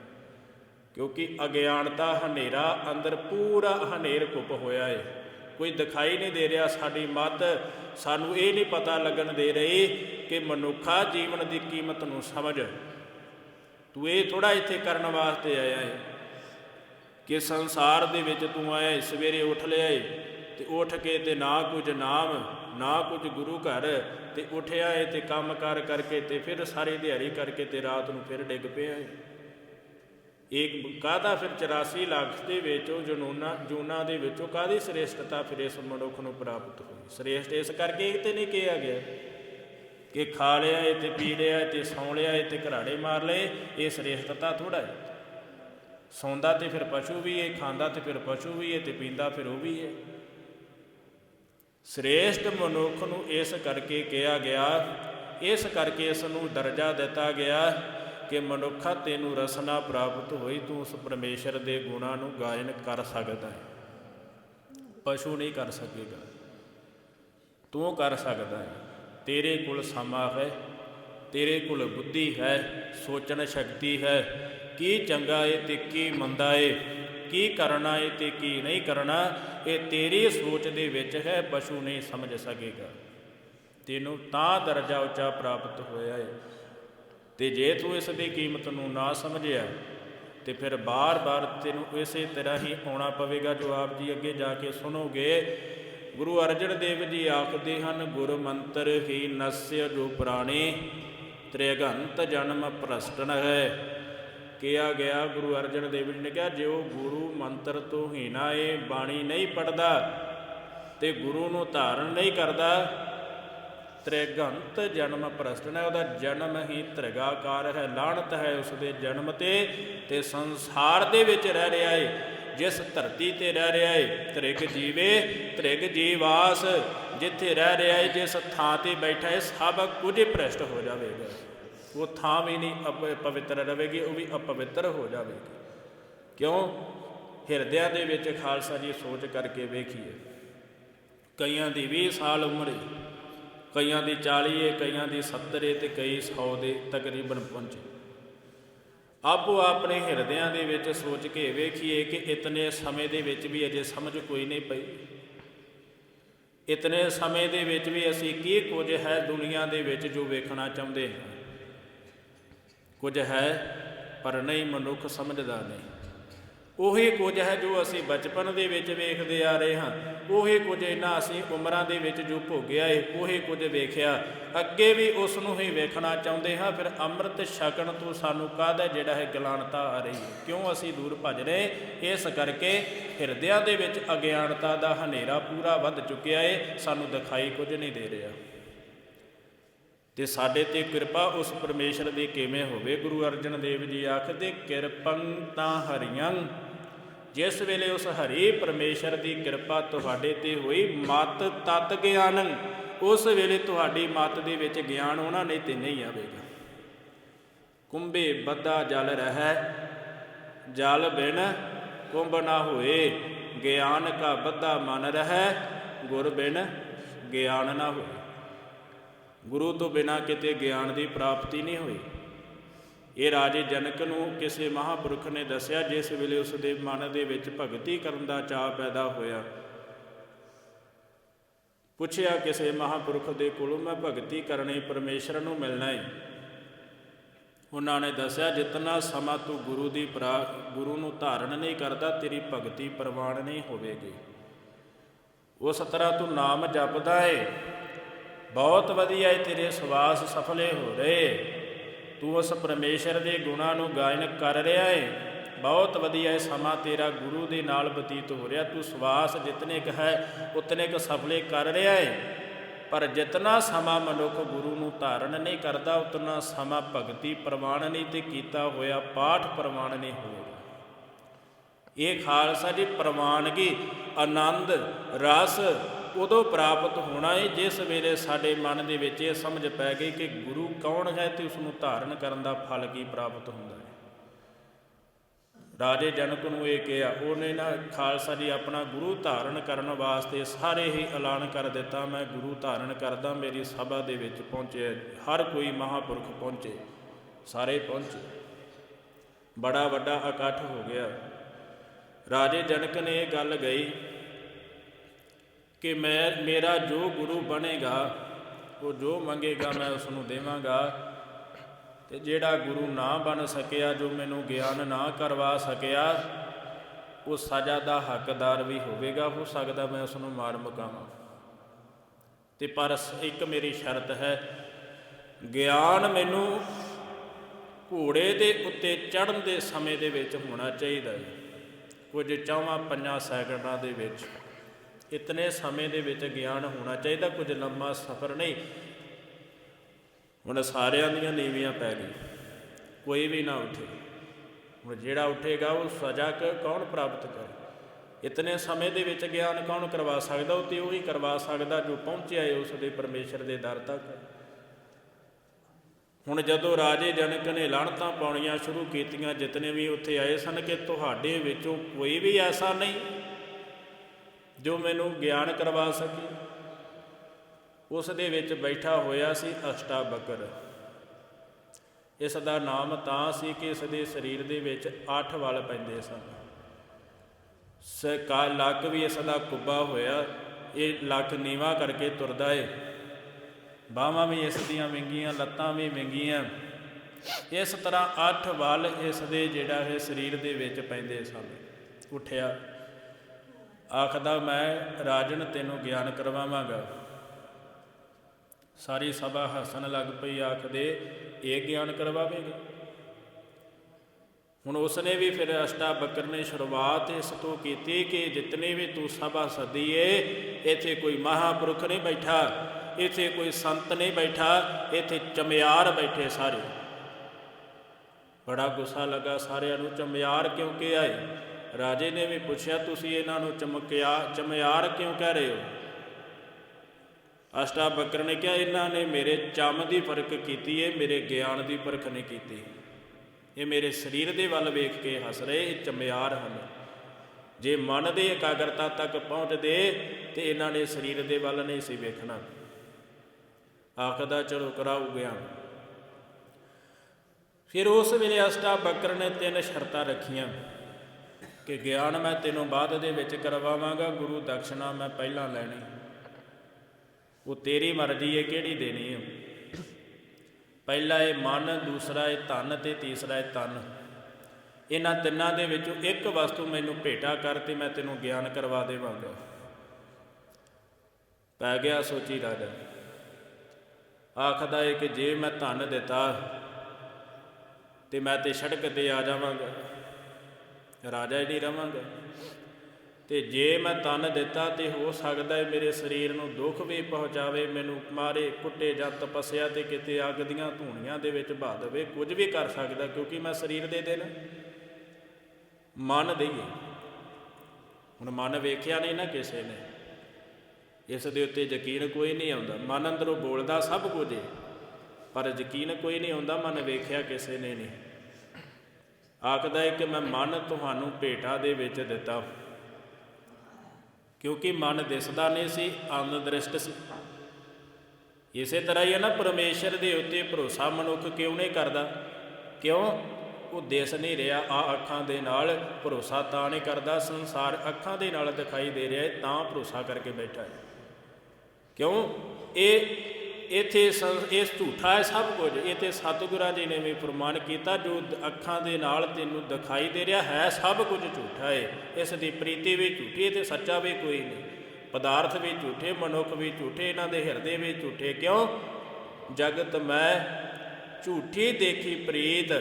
ਕਿਉਂਕਿ ਅਗਿਆਨਤਾ ਹਨੇਰਾ ਅੰਦਰ ਪੂਰਾ ਹਨੇਰ ਕੁੱਪ ਹੋਇਆ ਏ। ਕੋਈ ਦਿਖਾਈ ਨਹੀਂ ਦੇ ਰਿਹਾ ਸਾਡੀ ਮੱਤ। ਸਾਨੂੰ ਇਹ ਨਹੀਂ ਪਤਾ ਲੱਗਣ ਦੇ ਰਹੀ ਕਿ ਮਨੁੱਖਾ ਜੀਵਨ ਦੀ ਕੀਮਤ ਨੂੰ ਸਮਝ। ਤੂੰ ਇਹ ਥੋੜਾ ਇੱਥੇ ਕਰਨ ਵਾਸਤੇ ਆਇਆ ਹੈ ਕਿ ਸੰਸਾਰ ਦੇ ਵਿੱਚ ਤੂੰ ਆਇਆ ਏ, ਸਵੇਰੇ ਉੱਠ ਲਿਆ ਏ ਤੇ ਉੱਠ ਕੇ ਤੇ ਨਾ ਕੁਝ ਨਾਮ ਨਾ ਕੁਝ ਗੁਰੂ ਘਰ ਤੇ ਉੱਠਿਆ ਏ ਤੇ ਕੰਮ ਕਾਰ ਕਰਕੇ ਤੇ ਫਿਰ ਸਾਰੀ ਦਿਹਾੜੀ ਕਰਕੇ ਤੇ ਰਾਤ ਨੂੰ ਫਿਰ ਡਿੱਗ ਪਿਆ ਏ। ਇੱਕ ਕਾਹਦਾ ਫਿਰ 84 ਲੱਖ ਦੇ ਵਿੱਚੋਂ ਜਨੂਨਾ ਜੂਨਾ ਦੇ ਵਿੱਚੋਂ ਕਾਹਦੀ ਸ੍ਰੇਸ਼ਟਤਾ ਫਿਰ ਇਸ ਮਨੁੱਖ ਨੂੰ ਪ੍ਰਾਪਤ ਹੋਈ? ਸ੍ਰੇਸ਼ਟ ਇਸ ਕਰਕੇ ਇਹ ਤੇ ਨਹੀਂ ਕਿਹਾ ਗਿਆ ਕਿ ਖਾ ਲਿਆ ਏ ਤੇ ਪੀ ਲਿਆ ਏ ਤੇ ਸੌਂ ਲਿਆ ਏ ਤੇ ਘਰਾੜੇ ਮਾਰ ਲਏ, ਇਹ ਸ੍ਰੇਸ਼ਟਤਾ ਥੋੜਾ ਹੈ। ਸੌਂਦਾ ਤੇ ਫਿਰ ਪਸ਼ੂ ਵੀ ਏ, ਖਾਂਦਾ ਤੇ ਫਿਰ ਪਸ਼ੂ ਵੀ ਏ ਤੇ ਪੀਂਦਾ ਫਿਰ ਉਹ ਵੀ ਏ। ਸ੍ਰੇਸ਼ਟ ਮਨੁੱਖ ਨੂੰ ਇਸ ਕਰਕੇ ਕਿਹਾ ਗਿਆ, ਇਸ ਕਰਕੇ ਇਸ ਨੂੰ ਦਰਜਾ ਦਿੱਤਾ ਗਿਆ ਕਿ ਮਨੁੱਖਾ ਤੈਨੂੰ ਰਸਨਾ ਪ੍ਰਾਪਤ ਹੋਈ, ਤੂੰ ਉਸ ਪਰਮੇਸ਼ਰ ਦੇ ਗੁਣਾਂ ਨੂੰ ਗਾਇਨ ਕਰ ਸਕਦਾ ਹੈ। ਪਸ਼ੂ ਨਹੀਂ ਕਰ ਸਕੇਗਾ। ਤੂੰ ਕਰ ਸਕਦਾ ਹੈ। ਤੇਰੇ ਕੋਲ ਸਮਾਂ ਹੈ, ਤੇਰੇ ਕੋਲ ਬੁੱਧੀ ਹੈ, ਸੋਚਣ ਸ਼ਕਤੀ ਹੈ। ਕੀ ਚੰਗਾ ਏ ਤੇ ਕੀ ਮੰਦਾ ਏ? ਕੀ ਕਰਨਾ ਏ ਤੇ ਕੀ ਨਹੀਂ ਕਰਨਾ? ਇਹ ਤੇਰੀ ਸੋਚ ਦੇ ਵਿੱਚ ਹੈ, ਪਸ਼ੂ ਨਹੀਂ ਸਮਝ ਸਕੇਗਾ। ਤੈਨੂੰ ਤਾਂ ਦਰਜਾ ਉੱਚਾ ਪ੍ਰਾਪਤ ਹੋਇਆ ਏ। ਤੇ ਜੇ ਤੂੰ ਇਸ ਦੀ ਕੀਮਤ ਨੂੰ ਨਾ ਸਮਝਿਆ, ਤੇ ਫਿਰ ਬਾਰ-ਬਾਰ ਤੈਨੂੰ ਇਸੇ ਤਰ੍ਹਾਂ ਹੀ ਆਉਣਾ ਪਵੇਗਾ ਜੋ ਆਪ ਜੀ ਅੱਗੇ ਜਾ ਕੇ ਸੁਣੋਗੇ। ਗੁਰੂ ਅਰਜਨ ਦੇਵ ਜੀ ਆਖਦੇ ਹਨ, ਗੁਰ ਮੰਤਰ ਹੀ ਨਸਯ ਜੋ ਪੁਰਾਣੇ ਤ੍ਰਿਗੰਤ ਜਨਮ ਭ੍ਰਸ਼ਟਨ ਹੈ। ਕਿਹਾ ਗਿਆ, ਗੁਰੂ ਅਰਜਨ ਦੇਵ ਜੀ ਨੇ ਕਿਹਾ, ਜੇ ਉਹ ਗੁਰੂ ਮੰਤਰ ਤੋਂ ਹੀਣਾ ਏ ਬਾਣੀ ਨਹੀਂ ਪੜਦਾ ਤੇ ਗੁਰੂ ਨੂੰ ਧਾਰਨ ਨਹੀਂ ਕਰਦਾ ਤ੍ਰਿਗੰਤ ਜਨਮ ਪ੍ਰਸਟਨ ਹੈ ਉਹਦਾ ਜਨਮ ਹੀ ਤ੍ਰਿਗਾਕਾਰ ਹੈ। ਲਾਣਤ ਹੈ ਉਸ ਦੇ ਜਨਮ ਤੇ ਤੇ ਸੰਸਾਰ ਦੇ ਵਿੱਚ ਰਹਿ ਰਿਹਾ ਏ। ਜਿਸ ਧਰਤੀ ਤੇ ਰਹਿ ਰਿਹਾ ਏ, ਤ੍ਰਿਗ ਜੀਵੇ, ਤ੍ਰਿਗ ਜੀਵਾਸ। ਜਿੱਥੇ ਰਹਿ ਰਿਹਾ ਏ, ਜਿਸ ਥਾਂ ਤੇ ਬੈਠਾ ਏ, ਸਭ ਕੁਝ ਹੀ ਭ੍ਰਸ਼ਟ ਹੋ ਜਾਵੇਗਾ। ਉਹ ਥਾਂ ਵੀ ਨਹੀਂ ਅਪ- ਪਵਿੱਤਰ ਰਹੇਗੀ, ਉਹ ਵੀ ਅਪਵਿੱਤਰ ਹੋ ਜਾਵੇਗੀ। ਕਿਉਂ? ਹਿਰਦਿਆਂ ਦੇ ਵਿੱਚ ਖਾਲਸਾ ਜੀ ਸੋਚ ਕਰਕੇ ਵੇਖੀਏ। ਕਈਆਂ ਦੀ 20 ਸਾਲ ਉਮਰ ਏ ਕਈਆਂ ਦੀ 40 ਏ ਕਈਆਂ ਦੀ 70 ਏ ਤੇ ਕਈ 100 ਦੇ ਤਕਰੀਬਨ ਪਹੁੰਚੇ। ਆਪੋ ਆਪਣੇ ਹਿਰਦਿਆਂ ਦੇ ਵਿੱਚ ਸੋਚ ਕੇ ਵੇਖੀਏ ਕਿ ਇਤਨੇ ਸਮੇਂ ਦੇ ਵਿੱਚ ਵੀ ਅਜੇ ਸਮਝ ਕੋਈ ਨਹੀਂ ਪਈ। ਇਤਨੇ ਸਮੇਂ ਦੇ ਵਿੱਚ ਵੀ ਅਸੀਂ ਕੀ ਕੁਝ ਹੈ ਦੁਨੀਆ ਦੇ ਵਿੱਚ ਜੋ ਵੇਖਣਾ ਚਾਹੁੰਦੇ ਹਾਂ? ਕੁਝ ਹੈ ਪਰ ਨਹੀਂ ਮਨੁੱਖ ਸਮਝਦਾ ਨਹੀਂ। ਉਹੀ ਕੁਝ ਹੈ ਜੋ ਅਸੀਂ ਬਚਪਨ ਦੇ ਵਿੱਚ ਵੇਖਦੇ ਆ ਰਹੇ ਹਾਂ। ਉਹੀ ਕੁਝ ਇਹਨਾਂ ਅਸੀਂ ਉਮਰਾਂ ਦੇ ਵਿੱਚ ਜੋ ਭੋਗਿਆ ਏ, ਉਹੀ ਕੁਝ ਵੇਖਿਆ। ਅੱਗੇ ਵੀ ਉਸ ਨੂੰ ਹੀ ਵੇਖਣਾ ਚਾਹੁੰਦੇ ਹਾਂ। ਫਿਰ ਅੰਮ੍ਰਿਤ ਛਕਣ ਤੋਂ ਸਾਨੂੰ ਕਾਹਦਾ ਜਿਹੜਾ ਹੈ ਗਲਾਨਤਾ ਆ ਰਹੀ ਹੈ? ਕਿਉਂ ਅਸੀਂ ਦੂਰ ਭੱਜ ਰਹੇ? ਇਸ ਕਰਕੇ ਹਿਰਦਿਆਂ ਦੇ ਵਿੱਚ ਅਗਿਆਨਤਾ ਦਾ ਹਨੇਰਾ ਪੂਰਾ ਵੱਧ ਚੁੱਕਿਆ ਏ। ਸਾਨੂੰ ਦਿਖਾਈ ਕੁਝ ਨਹੀਂ ਦੇ ਰਿਹਾ। ਤੇ ਸਾਡੇ ਤੇ ਕਿਰਪਾ ਉਸ ਪਰਮੇਸ਼ਰ ਦੀ ਕਿਵੇਂ ਹੋਵੇ? ਗੁਰੂ ਅਰਜਨ ਦੇਵ ਜੀ ਆਖਦੇ ਕਿਰਪੰ ਤਾਂ ਹਰੀਆਂ ਜਿਸ ਵੇਲੇ ਉਸ ਹਰੀ ਪਰਮੇਸ਼ਰ ਦੀ ਕਿਰਪਾ ਤੁਹਾਡੇ ਤੇ ਹੋਈ, ਮਤ ਤਤ ਗਿਆਨੰ, ਉਸ ਵੇਲੇ ਤੁਹਾਡੀ ਮਤ ਦੇ ਵਿੱਚ ਗਿਆਨ ਉਹਨਾਂ ਨੇ ਤੇ ਨਹੀਂ ਆਵੇਗਾ। ਕੁੰਭੇ ਬੱਦਾ ਜਲ ਰਹਿ, ਜਲ ਬਿਨ ਕੁੰਭ ਨਾ ਹੋਏ, ਗਿਆਨ ਕਾ ਬੱਦਾ ਮਨ ਰਹਿ, ਗੁਰ ਬਿਨ ਗਿਆਨ ਨਾ ਹੋਏ। ਗੁਰੂ ਤੋਂ ਬਿਨਾ ਕਿਤੇ ਗਿਆਨ ਦੀ ਪ੍ਰਾਪਤੀ ਨਹੀਂ ਹੋਈ। ਇਹ ਰਾਜੇ ਜਨਕ ਨੂੰ ਕਿਸੇ ਮਹਾਪੁਰਖ ਨੇ ਦੱਸਿਆ, ਜਿਸ ਵੇਲੇ ਉਸ ਦੇ ਮਨ ਦੇ ਵਿੱਚ ਭਗਤੀ ਕਰਨ ਦਾ ਚਾਹ ਪੈਦਾ ਹੋਇਆ। ਪੁੱਛਿਆ, ਕਿਸੇ ਮਹਾਪੁਰਖ ਦੇ ਕੋਲੋਂ, ਮੈਂ ਭਗਤੀ ਕਰਨੀ ਪਰਮੇਸ਼ਰ ਨੂੰ ਮਿਲਣਾ ਹੈ ਉਹਨਾਂ ਨੇ ਦੱਸਿਆ, ਜਿਤਨਾ ਸਮਾਂ ਤੂੰ ਗੁਰੂ ਦੀ ਪ੍ਰਾ- ਗੁਰੂ ਨੂੰ ਧਾਰਨ ਨਹੀਂ ਕਰਦਾ, ਤੇਰੀ ਭਗਤੀ ਪ੍ਰਵਾਨ ਨਹੀਂ ਹੋਵੇਗੀ। ਉਸ ਤਰ੍ਹਾਂ ਤੂੰ ਨਾਮ ਜਪਦਾ ਏ। ਬਹੁਤ ਵਧੀਆ ਏ ਤੇਰੇ ਸਵਾਸ ਸਫਲੇ ਹੋ ਰਹੇ ਤੂੰ ਉਸ ਪਰਮੇਸ਼ਰ ਦੇ ਗੁਣਾਂ ਨੂੰ ਗਾਇਨ ਕਰ ਰਿਹਾ ਏ। ਬਹੁਤ ਵਧੀਆ ਹੈ ਸਮਾਂ ਤੇਰਾ ਗੁਰੂ ਦੇ ਨਾਲ ਬਤੀਤ ਹੋ ਰਿਹਾ। ਤੂੰ ਸਵਾਸ ਜਿਤਨੇ ਕ ਹੈ, ਉਤਨੇ ਕ ਸਫਲੇ ਕਰ ਰਿਹਾ ਏ। ਪਰ ਜਿਤਨਾ ਸਮਾਂ ਮਨੁੱਖ ਗੁਰੂ ਨੂੰ ਧਾਰਨ ਨਹੀਂ ਕਰਦਾ, ਉਤਨਾ ਸਮਾਂ ਭਗਤੀ ਪ੍ਰਵਾਨ ਨਹੀਂ ਤੇ ਕੀਤਾ ਹੋਇਆ, ਪਾਠ ਪ੍ਰਵਾਨ ਨਹੀਂ ਹੋਵੇਗਾ ਇਹ ਖਾਲਸਾ ਜੀ ਪ੍ਰਵਾਨਗੀ, ਆਨੰਦ, ਰਸ ਉਦੋਂ ਪ੍ਰਾਪਤ ਹੋਣਾ ਹੈ ਜਿਸ ਵੇਲੇ ਸਾਡੇ ਮਨ ਦੇ ਵਿੱਚ ਇਹ ਸਮਝ ਪੈ ਗਈ ਕਿ ਗੁਰੂ ਕੌਣ ਹੈ ਤੇ ਉਸ ਨੂੰ ਧਾਰਨ ਕਰਨ ਦਾ ਫਲ ਕੀ ਪ੍ਰਾਪਤ ਹੁੰਦਾ ਹੈ। ਰਾਜੇ ਜਨਕ ਨੂੰ ਇਹ ਕਿਹਾ, ਉਹਨੇ ਨਾ ਖਾਲਸਾ ਜੀ ਆਪਣਾ ਗੁਰੂ ਧਾਰਨ ਕਰਨ ਵਾਸਤੇ ਸਾਰੇ ਹੀ ਐਲਾਨ ਕਰ ਦਿੱਤਾ, ਮੈਂ ਗੁਰੂ ਧਾਰਨ ਕਰਦਾ, ਮੇਰੀ ਸਭਾ ਦੇ ਵਿੱਚ ਪਹੁੰਚੇ ਹਰ ਕੋਈ ਮਹਾਪੁਰਖ ਪਹੁੰਚੇ, ਸਾਰੇ ਪਹੁੰਚੇ। ਬੜਾ ਵੱਡਾ ਇਕੱਠ ਹੋ ਗਿਆ। ਰਾਜੇ ਜਨਕ ਨੇ ਇਹ ਗੱਲ ਗਈ ਕਿ ਮੈਂ, ਮੇਰਾ ਜੋ ਗੁਰੂ ਬਣੇਗਾ, ਉਹ ਜੋ ਮੰਗੇਗਾ ਮੈਂ ਉਸ ਨੂੰ ਦੇਵਾਂਗਾ। ਤੇ ਜਿਹੜਾ ਗੁਰੂ ਨਾ ਬਣ ਸਕਿਆ, ਜੋ ਮੈਨੂੰ ਗਿਆਨ ਨਾ ਕਰਵਾ ਸਕਿਆ, ਉਹ ਸਜ਼ਾ ਦਾ ਹੱਕਦਾਰ ਵੀ ਹੋਵੇਗਾ, ਹੋ ਸਕਦਾ ਮੈਂ ਉਸ ਨੂੰ ਮਾਰ ਮਕਾਵਾਂ। ਤੇ ਪਰ ਸ- ਇੱਕ ਮੇਰੀ ਸ਼ਰਤ ਹੈ, ਗਿਆਨ ਮੈਨੂੰ ਘੋੜੇ ਦੇ ਉੱਤੇ ਚੜ੍ਹਨ ਦੇ ਸਮੇਂ ਦੇ ਵਿੱਚ ਹੋਣਾ ਚਾਹੀਦਾ ਹੈ। ਕੁਝ ਚੌਵਾਂ ਪੰਜਾਂ ਸੈਕਿੰਡਾਂ ਦੇ ਵਿੱਚ। ਇਤਨੇ ਸਮੇਂ ਦੇ ਵਿੱਚ ਗਿਆਨ ਹੋਣਾ ਚਾਹੀਦਾ, ਕੁਝ ਲੰਮਾ ਸਫ਼ਰ ਨਹੀਂ। ਹੁਣ ਸਾਰਿਆਂ ਦੀਆਂ ਨੀਵੀਆਂ ਪੈ ਗਈ ਕੋਈ ਵੀ ਨਾ ਉੱਠੇ। ਹੁਣ ਜਿਹੜਾ ਉੱਠੇਗਾ, ਉਹ ਸਜ਼ਾ ਕ ਕੌਣ ਪ੍ਰਾਪਤ ਕਰੇ? ਇਤਨੇ ਸਮੇਂ ਦੇ ਵਿੱਚ ਗਿਆਨ ਕੌਣ ਕਰਵਾ ਸਕਦਾ? ਉਹ ਤੇ ਉਹੀ ਕਰਵਾ ਸਕਦਾ ਜੋ ਪਹੁੰਚਿਆ ਹੈ ਉਸ ਦੇ ਪਰਮੇਸ਼ਰ ਦੇ ਦਰ ਤੱਕ। ਹੁਣ ਜਦੋਂ ਰਾਜੇ ਜਨਕ ਨੇ ਲਾਣਤਾਂ ਪਾਉਣੀਆਂ ਸ਼ੁਰੂ ਕੀਤੀਆਂ, ਜਿਤਨੇ ਵੀ ਉੱਥੇ ਆਏ ਸਨ ਕਿ ਤੁਹਾਡੇ ਵਿੱਚੋਂ ਕੋਈ ਵੀ ਐਸਾ ਨਹੀਂ ਜੋ ਮੈਨੂੰ ਗਿਆਨ ਕਰਵਾ ਸਕੇ। ਉਸ ਦੇ ਵਿੱਚ ਬੈਠਾ ਹੋਇਆ ਸੀ ਅਸ਼ਟਾ ਅਸ਼ਟਾਬਕਰ। ਇਸ ਦਾ ਨਾਮ ਤਾਂ ਸੀ ਕਿ ਇਸ ਦੇ ਸਰੀਰ ਦੇ ਵਿੱਚ 8 ਵਲ ਪੈਂਦੇ ਸਨ। ਸਕਾ ਲੱਕ ਵੀ ਇਸ ਦਾ ਕੁੱਬਾ ਹੋਇਆ। ਇਹ ਲੱਕ ਨੀਵਾ ਕਰਕੇ ਤੁਰਦਾ ਏ। ਬਾਹਾਂ ਵੀ ਇਸ ਦੀਆਂ ਵਿੰਗੀਆਂ, ਲੱਤਾਂ ਵੀ ਵਿੰਗੀਆਂ। ਇਸ ਤਰ੍ਹਾਂ ਅੱਠ ਵਲ ਇਸ ਦੇ ਜਿਹੜਾ ਹੈ ਸਰੀਰ ਦੇ ਵਿੱਚ ਪੈਂਦੇ ਸਨ। ਉਠਿਆ। ਆਖਦਾ, ਮੈਂ ਰਾਜਨ ਤੈਨੂੰ ਗਿਆਨ ਕਰਵਾਵਾਂਗਾ। ਸਾਰੀ ਸਭਾ ਹੱਸਣ ਲੱਗ ਪਈ, ਆਖਦੇ, ਇਹ ਗਿਆਨ ਕਰਵਾਵੇਗਾ? ਹੁਣ ਉਸਨੇ ਵੀ ਫਿਰ ਅਸ਼ਟਾ ਅਸ਼ਟਾਬਕਰ ਨੇ ਸ਼ੁਰੂਆਤ ਇਸ ਤੋਂ ਕੀਤੀ ਕਿ ਜਿਤਨੇ ਵੀ ਤੂੰ ਸਭਾ ਸਦੀਏ, ਇੱਥੇ ਕੋਈ ਮਹਾਪੁਰਖ ਨਹੀਂ ਬੈਠਾ, ਇੱਥੇ ਕੋਈ ਸੰਤ ਨਹੀਂ ਬੈਠਾ, ਇੱਥੇ ਚਮਿਆਰ ਬੈਠੇ ਸਾਰੇ। ਬੜਾ ਗੁੱਸਾ ਲੱਗਾ ਸਾਰਿਆਂ ਨੂੰ, ਚਮਿਆਰ ਕਿਉਂ ਕਿ ਆਏ? ਰਾਜੇ ਨੇ ਵੀ ਪੁੱਛਿਆ, ਤੁਸੀਂ ਇਹਨਾਂ ਨੂੰ ਚਮਕਿਆ, ਚਮਿਆਰ ਕਿਉਂ ਕਹਿ ਰਹੇ ਹੋ? ਅਸ਼ਟਾ ਅਸ਼ਟਾਬਕਰ ਨੇ ਕਿਹਾ, ਇਹਨਾਂ ਨੇ ਮੇਰੇ ਚਮ ਦੀ ਫ਼ਰਕ ਕੀਤੀ ਹੈ ਮੇਰੇ ਗਿਆਨ ਦੀ ਪਰਖ ਨਹੀਂ ਕੀਤੀ। ਇਹ ਮੇਰੇ ਸਰੀਰ ਦੇ ਵੱਲ ਵੇਖ ਕੇ ਹੱਸ ਰਹੇ, ਇਹ ਚਮਿਆਰ ਹਨ। ਜੇ ਮਨ ਦੇ ਇਕਾਗਰਤਾ ਤੱਕ ਪਹੁੰਚਦੇ, ਤੇ ਇਹਨਾਂ ਨੇ ਸਰੀਰ ਦੇ ਵੱਲ ਨਹੀਂ ਸੀ ਵੇਖਣਾ। ਆਖਦਾ, ਚਲੋ ਕਰਾਉ ਗਿਆ ਫਿਰ ਉਸ ਵੇਲੇ ਅਸ਼ਟਾ ਅਸ਼ਟਾਬਕਰ ਨੇ ਤਿੰਨ ਸ਼ਰਤਾਂ ਰੱਖੀਆਂ। ਕਿ ਗਿਆਨ ਮੈਂ ਤੈਨੂੰ ਬਾਅਦ ਦੇ ਵਿੱਚ ਕਰਵਾਵਾਂਗਾ, ਗੁਰੂ ਦਕਸ਼ਨਾ ਮੈਂ ਪਹਿਲਾਂ ਲੈਣੀ। ਉਹ ਤੇਰੀ ਮਰਜ਼ੀ ਹੈ ਕਿਹੜੀ ਦੇਣੀ ਹੈ ਪਹਿਲਾ ਏ ਮਨ, ਦੂਸਰਾ ਏ ਧਨ ਤੇ ਤੀਸਰਾ ਏ ਤਨ। ਇਹਨਾਂ ਤਿੰਨਾਂ ਦੇ ਵਿੱਚੋਂ ਇੱਕ ਵਸਤੂ ਮੈਨੂੰ ਭੇਟਾ ਕਰ ਤੇ ਮੈਂ ਤੈਨੂੰ ਗਿਆਨ ਕਰਵਾ ਦੇਵਾਂਗਾ। ਪੈ ਗਿਆ ਸੋਚੀ ਰਾਜਾ। ਆਖਦਾ ਏ ਕਿ ਜੇ ਮੈਂ ਧਨ ਦਿੱਤਾ ਤੇ ਮੈਂ ਤੇ ਸੜਕ ਤੇ ਆ ਜਾਵਾਂਗਾ। ਰਾਜਾ ਹੀ ਨਹੀਂ ਰਵਾਂਗਾ। ਤੇ ਜੇ ਮੈਂ ਤਨ ਦਿੱਤਾ ਤੇ ਹੋ ਸਕਦਾ ਹੈ ਮੇਰੇ ਸਰੀਰ ਨੂੰ ਦੁੱਖ ਵੀ ਪਹੁੰਚਾਵੇ, ਮੈਨੂੰ ਮਾਰੇ, ਕੁੱਟੇ ਜਾਂ ਤਪੱਸਿਆ ਤੇ ਕਿਤੇ ਅੱਗ ਦੀਆਂ ਧੂਣੀਆਂ ਦੇ ਵਿੱਚ ਬਹਾ ਦੇਵੇ, ਕੁਝ ਵੀ ਕਰ ਸਕਦਾ ਕਿਉਂਕਿ ਮੈਂ ਸਰੀਰ ਦੇ ਦਿਨ ਮਨ ਦਈਏ। ਹੁਣ ਮਨ ਵੇਖਿਆ ਨਹੀਂ ਨਾ ਕਿਸੇ ਨੇ। ਇਸ ਦੇ ਉੱਤੇ ਯਕੀਨ ਕੋਈ ਨਹੀਂ ਆਉਂਦਾ। ਮਨ ਅੰਦਰੋਂ ਬੋਲਦਾ ਸਭ ਕੁਝ ਹੈ ਪਰ ਯਕੀਨ ਕੋਈ ਨਹੀਂ ਆਉਂਦਾ, ਮਨ ਵੇਖਿਆ ਕਿਸੇ ਨੇ ਨਹੀਂ। ਆਖਦਾ ਹੈ ਕਿ ਮੈਂ ਮਨ ਤੁਹਾਨੂੰ ਭੇਟਾ ਦੇ ਵਿੱਚ ਦਿੱਤਾ। ਕਿਉਂਕਿ ਮਨ ਦਿਸਦਾ ਨਹੀਂ ਸੀ, ਅੰਧ ਦ੍ਰਿਸ਼ਟ ਸੀ। ਇਸੇ ਤਰ੍ਹਾਂ ਹੀ ਹੈ ਨਾ, ਪਰਮੇਸ਼ਰ ਦੇ ਉੱਤੇ ਭਰੋਸਾ ਮਨੁੱਖ ਕਿਉਂ ਨਹੀਂ ਕਰਦਾ? ਕਿਉਂ? ਉਹ ਦਿਸ ਨਹੀਂ ਰਿਹਾ ਆ ਅੱਖਾਂ ਦੇ ਨਾਲ ਭਰੋਸਾ ਤਾਂ ਨਹੀਂ ਕਰਦਾ, ਸੰਸਾਰ ਅੱਖਾਂ ਦੇ ਨਾਲ ਦਿਖਾਈ ਦੇ ਰਿਹਾ ਹੈ ਤਾਂ ਭਰੋਸਾ ਕਰਕੇ ਬੈਠਾ ਹੈ ਕਿਉਂ? ਇਹ ਇਥੇ ਇਸ ਝੂਠਾ ਹੈ ਸਭ ਕੁਝ। ਇਹ ਸਤਿਗੁਰਾਂ ਜੀ ਨੇ ਵੀ ਪ੍ਰਮਾਣ ਕੀਤਾ, ਜੋ ਅੱਖਾਂ ਦੇ ਨਾਲ ਤੈਨੂੰ ਦਿਖਾਈ ਦੇ ਰਿਹਾ ਹੈ, ਸਭ ਕੁਝ ਝੂਠਾ ਹੈ ਇਸ ਦੀ ਪ੍ਰੀਤੀ ਵੀ ਝੂਠੀ ਹੈ ਤੇ ਸੱਚਾ ਵੀ ਕੋਈ ਨਹੀਂ। ਪਦਾਰਥ ਵੀ ਝੂਠੇ, ਮਨੁੱਖ ਵੀ ਝੂਠੇ, ਇਹਨਾਂ ਦੇ ਹਿਰਦੇ ਵੀ ਝੂਠੇ। ਕਿਉਂ? ਜਗਤ ਮੈਂ ਝੂਠੀ ਦੇਖੀ ਪ੍ਰੀਤ,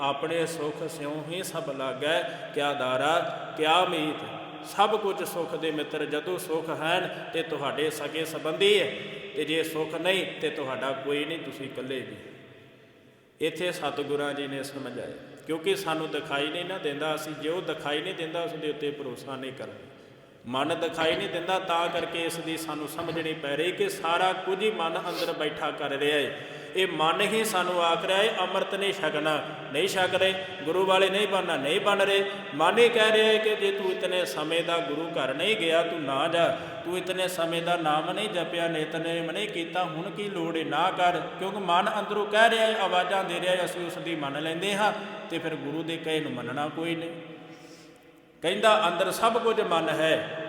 ਆਪਣੇ ਸੁਖ ਸਿਉ ਹੀ ਸਭ ਲਾਗੈ। ਕਿਆ ਦਾਰਾ ਕਿਆ ਮੀਤ ਸਭ ਕੁਝ ਸੁਖ ਦੇ ਮਿੱਤਰ ਜਦੋਂ ਸੁਖ ਹਨ ਤੇ ਤੁਹਾਡੇ ਸਗੇ ਸੰਬੰਧੀ ਹੈ ਤੇ ਜੇ ਸੁਖ ਨਹੀਂ ਤੇ ਤੁਹਾਡਾ ਕੋਈ ਨਹੀਂ, ਤੁਸੀਂ ਇਕੱਲੇ ਵੀ। ਇੱਥੇ ਸਤਿਗੁਰਾਂ ਜੀ ਨੇ ਸਮਝਾਇਆ, ਕਿਉਂਕਿ ਸਾਨੂੰ ਦਿਖਾਈ ਨਹੀਂ ਨਾ ਦਿੰਦਾ ਅਸੀਂ, ਜੇ ਉਹ ਦਿਖਾਈ ਨਹੀਂ ਦਿੰਦਾ ਉਸ ਦੇ ਉੱਤੇ ਭਰੋਸਾ ਨਹੀਂ ਕਰਦੇ ਮਨ ਦਿਖਾਈ ਨਹੀਂ ਦਿੰਦਾ ਤਾਂ ਕਰਕੇ ਇਸ ਦੀ ਸਾਨੂੰ ਸਮਝਣੀ ਪੈ ਰਹੀ ਕਿ ਸਾਰਾ ਕੁਝ ਹੀ ਮਨ ਅੰਦਰ ਬੈਠਾ ਕਰ ਰਿਹਾ ਹੈ। ਇਹ ਮਨ ਹੀ ਸਾਨੂੰ ਆਖ ਰਿਹਾ ਹੈ ਅੰਮ੍ਰਿਤ ਨਹੀਂ ਛਕਣਾ, ਨਹੀਂ ਛਕ ਰਹੇ, ਗੁਰੂ ਵਾਲੇ ਨਹੀਂ ਬਣਨਾ, ਨਹੀਂ ਬਣ ਰਹੇ। ਮਨ ਹੀ ਕਹਿ ਰਿਹਾ ਹੈ ਕਿ ਜੇ ਤੂੰ ਇਤਨੇ ਸਮੇਂ ਦਾ ਗੁਰੂ ਘਰ ਨਹੀਂ ਗਿਆ, ਤੂੰ ਨਾ ਜਾ। ਤੂੰ ਇਤਨੇ ਸਮੇਂ ਦਾ ਨਾਮ ਨਹੀਂ ਜਪਿਆ ਨਿਤਨੇਮ ਨਹੀਂ ਕੀਤਾ, ਹੁਣ ਕੀ ਲੋੜ ਹੈ ਨਾ ਕਰ। ਕਿਉਂਕਿ ਮਨ ਅੰਦਰੋਂ ਕਹਿ ਰਿਹਾ ਹੈ ਆਵਾਜ਼ਾਂ ਦੇ ਰਿਹਾ ਹੈ ਅਸੀਂ ਉਸ ਦੀ ਮੰਨ ਲੈਂਦੇ ਹਾਂ ਤੇ ਫਿਰ ਗੁਰੂ ਦੇ ਕਹੇ ਨੂੰ ਮੰਨਣਾ ਕੋਈ ਨਹੀਂ। ਕਹਿੰਦਾ, ਅੰਦਰ ਸਭ ਕੁਝ ਮਨ ਹੈ,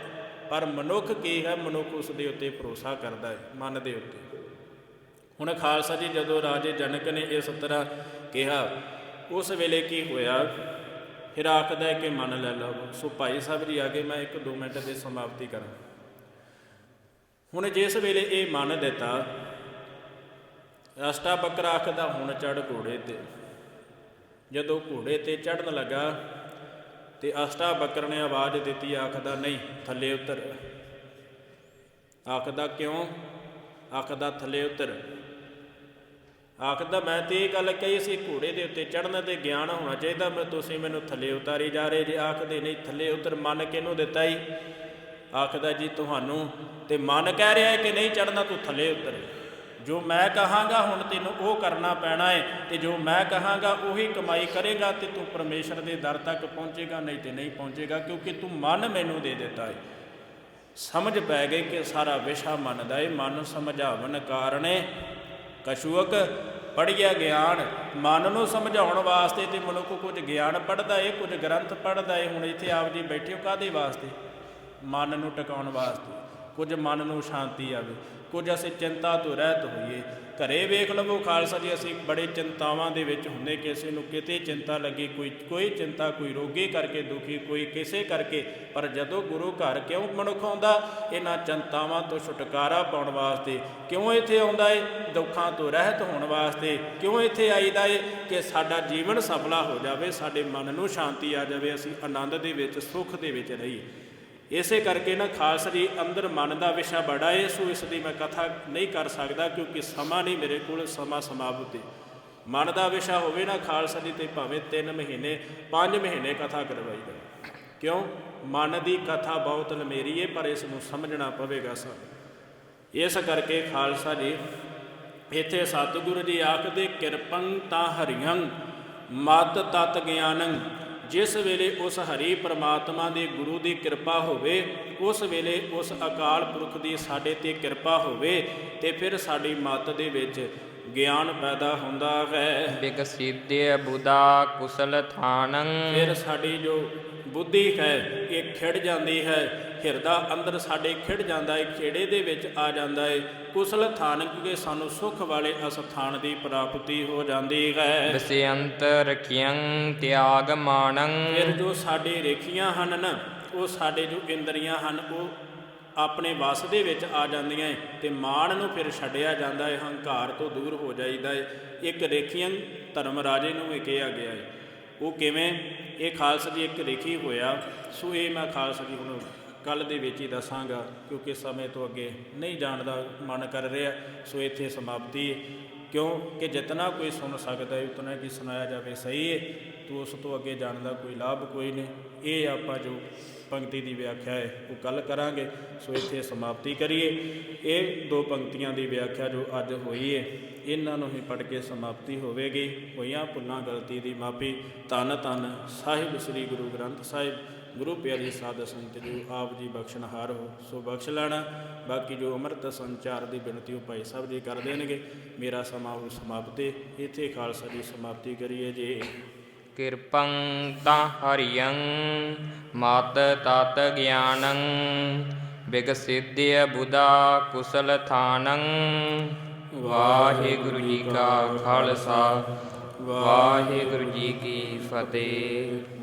ਪਰ ਮਨੁੱਖ ਕੀ ਹੈ? ਮਨੁੱਖ ਉਸ ਦੇ ਉੱਤੇ ਭਰੋਸਾ ਕਰਦਾ ਹੈ ਮਨ ਦੇ ਉੱਤੇ। ਹੁਣ ਖਾਲਸਾ ਜੀ ਜਦੋਂ ਰਾਜੇ ਜਨਕ ਨੇ ਇਸ ਤਰ੍ਹਾਂ ਕਿਹਾ, ਉਸ ਵੇਲੇ ਕੀ ਹੋਇਆ? ਫਿਰ ਆਖਦਾ ਹੈ ਕਿ ਮੰਨ ਲੈ ਲਓ, ਸੋ ਭਾਈ ਸਾਹਿਬ ਜੀ ਆਗੇ ਮੈਂ 1-2 ਮਿੰਟ ਦੀ ਸਮਾਪਤੀ ਕਰਾਂ। ਹੁਣ ਜਿਸ ਵੇਲੇ ਇਹ ਮੰਨ ਦਿੱਤਾ, ਅਸ਼ਟਾ ਬੱਕਰਾ ਆਖਦਾ, ਹੁਣ ਚੜ ਘੋੜੇ ਤੇ। ਜਦੋਂ ਘੋੜੇ ਤੇ ਚੜਨ ਲੱਗਾ ਤੇ ਅਸ਼ਟਾ ਬੱਕਰ ਨੇ ਆਵਾਜ਼ ਦਿੱਤੀ, ਆਖਦਾ, ਨਹੀਂ, ਥੱਲੇ ਉਤਰ। ਆਖਦਾ, ਕਿਉਂ? ਆਖਦਾ, ਥੱਲੇ ਉਤਰ। ਆਖਦਾ, ਮੈਂ ਤੇ ਇਹ ਗੱਲ ਕਹੀ ਸੀ, ਘੋੜੇ ਦੇ ਉੱਤੇ ਚੜਨ ਤੇ ਗਿਆਨ ਹੋਣਾ ਚਾਹੀਦਾ, ਮੈਂ ਤੁਸੀਂ ਮੈਨੂੰ ਥੱਲੇ ਉਤਾਰੀ ਜਾ ਰਹੇ ਜੇ। ਆਖਦੇ, ਨਹੀਂ, ਥੱਲੇ ਉਤਰ ਮਨ ਕਿਹਨੂੰ ਦਿੱਤਾ ਹੀ ਆਖਦਾ, ਜੀ, ਤੁਹਾਨੂੰ ਤੇ ਮਨ ਕਹਿ ਰਿਹਾ ਹੈ ਕਿ ਨਹੀਂ ਚੜਨਾ ਤੂੰ ਥੱਲੇ ਉਤਰ। ਜੋ ਮੈਂ ਕਹਾਂਗਾ, ਹੁਣ ਤੈਨੂੰ ਉਹ ਕਰਨਾ ਪੈਣਾ ਹੈ ਤੇ ਜੋ ਮੈਂ ਕਹਾਂਗਾ, ਉਹੀ ਕਮਾਈ ਕਰੇਗਾ ਤੇ ਤੂੰ ਪਰਮੇਸ਼ਰ ਦੇ ਦਰ ਤੱਕ ਪਹੁੰਚੇਗਾ, ਨਹੀਂ ਤੇ ਨਹੀਂ ਪਹੁੰਚੇਗਾ, ਕਿਉਂਕਿ ਤੂੰ ਮਨ ਮੈਨੂੰ ਦੇ ਦਿੱਤਾ ਹੈ ਸਮਝ ਪੈ ਗਈ ਕਿ ਸਾਰਾ ਵਿਸ਼ਾ ਮਨ ਦਾ ਹੈ ਮਨ ਸਮਝਾਵਨ ਕਾਰਣੇ ਕਛੂਕ ਪੜ੍ਹਿਆ ਗਿਆਨ, ਮਨ ਨੂੰ ਸਮਝਾਉਣ ਵਾਸਤੇ ਤੇ ਮਨੁੱਖ ਕੁਝ ਗਿਆਨ ਪੜ੍ਹਦਾ ਏ, ਕੁਝ ਗ੍ਰੰਥ ਪੜ੍ਹਦਾ ਏ। ਹੁਣ ਇੱਥੇ ਆਪ ਜੀ ਬੈਠੇ ਹੋ ਕਾਦੇ ਵਾਸਤੇ? ਮਨ ਨੂੰ ਟਿਕਾਉਣ ਵਾਸਤੇ, ਕੁਝ ਮਨ ਨੂੰ ਸ਼ਾਂਤੀ ਆਵੇ। ਕੁਝ ਅਸੀਂ ਚਿੰਤਾ ਤੋਂ ਰਹਿਤ ਹੋਈਏ। ਘਰੇ ਵੇਖ ਲਵੋ ਖਾਲਸਾ ਜੀ, ਅਸੀਂ ਬੜੇ ਚਿੰਤਾਵਾਂ ਦੇ ਵਿੱਚ ਹੁੰਦੇ ਕਿਸੇ ਨੂੰ ਕਿਤੇ ਚਿੰਤਾ ਲੱਗੀ, ਕੋਈ ਕੋਈ ਚਿੰਤਾ, ਕੋਈ ਰੋਗੀ ਕਰਕੇ ਦੁਖੀ, ਕੋਈ ਕਿਸੇ ਕਰਕੇ, ਪਰ ਜਦੋਂ ਗੁਰੂ ਘਰ ਕਿਉਂ ਮਨੁੱਖ ਆਉਂਦਾ, ਇਹਨਾਂ ਚਿੰਤਾਵਾਂ ਤੋਂ ਛੁਟਕਾਰਾ ਪਾਉਣ ਵਾਸਤੇ, ਕਿਉਂ ਇੱਥੇ ਆਉਂਦਾ ਏ? ਦੁੱਖਾਂ ਤੋਂ ਰਹਿਤ ਹੋਣ ਵਾਸਤੇ, ਕਿਉਂ ਇੱਥੇ ਆਈਦਾ ਏ? ਕਿ ਸਾਡਾ ਜੀਵਨ ਸਫਲਾ ਹੋ ਜਾਵੇ, ਸਾਡੇ ਮਨ ਨੂੰ ਸ਼ਾਂਤੀ ਆ ਜਾਵੇ, ਅਸੀਂ ਆਨੰਦ ਦੇ ਵਿੱਚ, ਸੁੱਖ ਦੇ ਵਿੱਚ ਰਹੀਏ। ਇਸੇ ਕਰਕੇ ਨਾ ਖਾਲਸਾ ਜੀ ਅੰਦਰ ਮਨ ਦਾ ਵਿਸ਼ਾ ਬੜਾ ਏ, ਸੋ ਇਸ ਦੀ ਮੈਂ ਕਥਾ ਨਹੀਂ ਕਰ ਸਕਦਾ ਕਿਉਂਕਿ ਸਮਾਂ ਨਹੀਂ ਮੇਰੇ ਕੋਲ, ਸਮਾਂ ਸਮਾਪਤੀ। ਮਨ ਦਾ ਵਿਸ਼ਾ ਹੋਵੇ ਨਾ ਖਾਲਸਾ ਜੀ ਤੇ ਭਾਵੇਂ 3 ਮਹੀਨੇ 5 ਮਹੀਨੇ ਕਥਾ ਕਰਵਾਈ ਜਾਵੇ। ਕਿਉਂ? ਮਨ ਦੀ ਕਥਾ ਬਹੁਤ ਲਮੇਰੀ ਏ, ਪਰ ਇਸ ਨੂੰ ਸਮਝਣਾ ਪਵੇਗਾ ਸਾਨੂੰ ਇਸ ਕਰਕੇ ਖਾਲਸਾ ਜੀ, ਇੱਥੇ ਸਤਿਗੁਰੂ ਜੀ ਆਖਦੇ, ਕਿਰਪੰ ਤਾਂ ਹਰਿਯੰ, ਮਤ ਤਤ ਗਿਆਨੰ। ਜਿਸ ਵੇਲੇ ਉਸ ਹਰੀ ਪ੍ਰਮਾਤਮਾ ਦੇ ਗੁਰੂ ਦੀ ਕਿਰਪਾ ਹੋਵੇ ਉਸ ਵੇਲੇ ਉਸ ਅਕਾਲ ਪੁਰਖ ਦੀ ਸਾਡੇ ਤੇ ਕਿਰਪਾ ਹੋਵੇ ਤੇ ਫਿਰ ਸਾਡੀ ਮਤ ਦੇ ਵਿੱਚ ਗਿਆਨ ਪੈਦਾ ਹੁੰਦਾ ਹੈ। ਬਿਕਸਿਦਿ ਬੁਧਾ ਕੁਸਲ ਥਾਨੰ। ਫਿਰ ਸਾਡੀ ਜੋ ਬੁੱਧੀ ਹੈ ਇਹ ਖਿੜ ਜਾਂਦੀ ਹੈ। ਹਿਰਦਾ ਅੰਦਰ ਸਾਡੇ ਖਿੜ ਜਾਂਦਾ ਹੈ ਖੇੜੇ ਦੇ ਵਿੱਚ ਆ ਜਾਂਦਾ ਹੈ ਕੁਸਲ ਥਾਨ ਕਿਉਂਕਿ ਸਾਨੂੰ ਸੁਖ ਵਾਲੇ ਅਸਥਾਨ ਦੀ ਪ੍ਰਾਪਤੀ ਹੋ ਜਾਂਦੀ ਹੈ। ਦਸਿਅੰਤ ਰਖਿਅੰ ਤਿਆਗ ਮਾਨੰ ਫਿਰ ਜੋ ਸਾਡੇ ਰੇਖੀਆਂ ਹਨ ਨਾ ਉਹ ਸਾਡੇ ਜੋ ਇੰਦਰੀਆਂ ਹਨ ਉਹ ਆਪਣੇ ਵਸ ਦੇ ਵਿੱਚ ਆ ਜਾਂਦੀਆਂ ਤੇ ਮਾਣ ਨੂੰ ਫਿਰ ਛੱਡਿਆ ਜਾਂਦਾ ਹੈ ਹੰਕਾਰ ਤੋਂ ਦੂਰ ਹੋ ਜਾਈਦਾ ਹੈ ਇੱਕ ਰੇਖੀਆਂ ਧਰਮ ਰਾਜੇ ਨੂੰ ਵੀ ਕਿਹਾ ਗਿਆ ਹੈ ਉਹ ਕਿਵੇਂ? ਇਹ ਖਾਲਸਾ ਜੀ ਇੱਕ ਰੇਖੀ ਹੋਇਆ। ਸੋ ਇਹ ਮੈਂ ਖਾਲਸਾ ਜੀ ਹੁਣ ਕੱਲ ਦੇ ਵਿੱਚ ਹੀ ਦੱਸਾਂਗਾ, ਕਿਉਂਕਿ ਸਮੇਂ ਤੋਂ ਅੱਗੇ ਨਹੀਂ ਜਾਣ ਦਾ ਮਨ ਕਰ ਰਿਹਾ। ਸੋ ਇੱਥੇ ਸਮਾਪਤੀ। ਕਿਉਂ ਕਿ ਜਿਤਨਾ ਕੋਈ ਸੁਣ ਸਕਦਾ ਹੈ, ਉਤਨਾ ਕੀ ਸੁਣਾਇਆ ਜਾਵੇ। ਸਹੀ ਹੈ ਤੂੰ ਉਸ ਤੋਂ ਅੱਗੇ ਜਾਣ ਦਾ ਕੋਈ ਲਾਭ ਕੋਈ ਨਹੀਂ। ਇਹ ਆਪਾਂ ਜੋ ਪੰਕਤੀ ਦੀ ਵਿਆਖਿਆ ਹੈ ਉਹ ਕੱਲ ਕਰਾਂਗੇ। ਸੋ ਇੱਥੇ ਸਮਾਪਤੀ ਕਰੀਏ। ਇਹ ਦੋ ਪੰਕਤੀਆਂ ਦੀ ਵਿਆਖਿਆ ਜੋ ਅੱਜ ਹੋਈ ਹੈ ਇਹਨਾਂ ਨੂੰ ਹੀ ਪੜ੍ਹ ਕੇ ਸਮਾਪਤੀ ਹੋਵੇਗੀ। ਹੋਈਆਂ ਭੁੱਲਾਂ ਗਲਤੀ ਦੀ ਮਾਫੀ। ਧੰਨ ਧੰਨ ਸਾਹਿਬ ਸ੍ਰੀ ਗੁਰੂ ਗ੍ਰੰਥ ਸਾਹਿਬ। ਗੁਰੂ ਪਿਆਰੀ ਸਾਧ ਸੰਤ ਜੀ, ਆਪ ਜੀ ਬਖਸ਼ਣਹਾਰ ਹੋ, ਸੋ ਬਖਸ਼ ਲੈਣਾ। ਬਾਕੀ ਜੋ ਅੰਮ੍ਰਿਤ ਸੰਚਾਰ ਦੀ ਬੇਨਤੀ ਉਹ ਭਾਈ ਸਾਹਿਬ ਜੀ ਕਰ ਦੇਣਗੇ। ਮੇਰਾ ਸਮਾਂ ਉਹ ਸਮਾਪਤੇ ਇੱਥੇ ਖਾਲਸਾ ਦੀ ਸਮਾਪਤੀ ਕਰੀਏ ਜੇ। ਕਿਰਪੰ ਤਾਂ ਹਰਿਯੰ, ਮਤ ਤਤ ਗਿਆਨੰ ਬਿਕਸਿਦਿ ਬੁਧਾ ਕੁਸਲ ਥਾਨੰ। ਵਾਹਿਗੁਰੂ ਜੀ ਕਾ ਖਾਲਸਾ, ਵਾਹਿਗੁਰੂ ਜੀ ਕੀ ਫਤਿਹ।